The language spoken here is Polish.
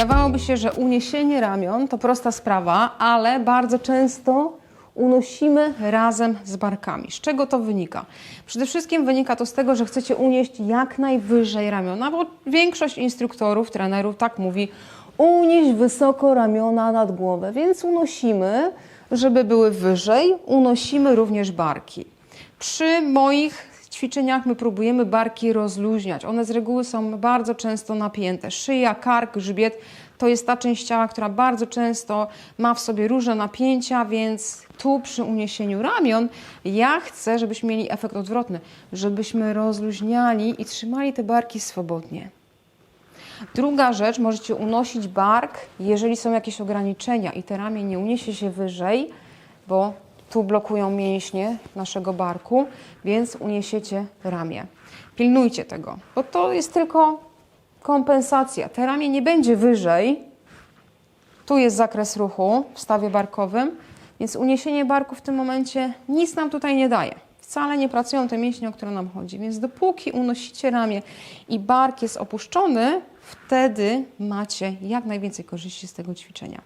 Wydawałoby się, że uniesienie ramion to prosta sprawa, ale bardzo często unosimy razem z barkami. Z czego to wynika? Przede wszystkim wynika to z tego, że chcecie unieść jak najwyżej ramiona, bo większość instruktorów, trenerów tak mówi, unieść wysoko ramiona nad głowę, więc unosimy, żeby były wyżej, unosimy również barki. Przy moich ćwiczeniach my próbujemy barki rozluźniać. One z reguły są bardzo często napięte. Szyja, kark, grzbiet to jest ta część ciała, która bardzo często ma w sobie różne napięcia, więc tu przy uniesieniu ramion ja chcę, żebyśmy mieli efekt odwrotny, żebyśmy rozluźniali i trzymali te barki swobodnie. Druga rzecz, możecie unosić bark, jeżeli są jakieś ograniczenia i te ramię nie uniesie się wyżej, bo tu blokują mięśnie naszego barku, więc uniesiecie ramię. Pilnujcie tego, bo to jest tylko kompensacja. Te ramię nie będzie wyżej. Tu jest zakres ruchu w stawie barkowym, więc uniesienie barku w tym momencie nic nam tutaj nie daje. Wcale nie pracują te mięśnie, o które nam chodzi. Więc dopóki unosicie ramię i bark jest opuszczony, wtedy macie jak najwięcej korzyści z tego ćwiczenia.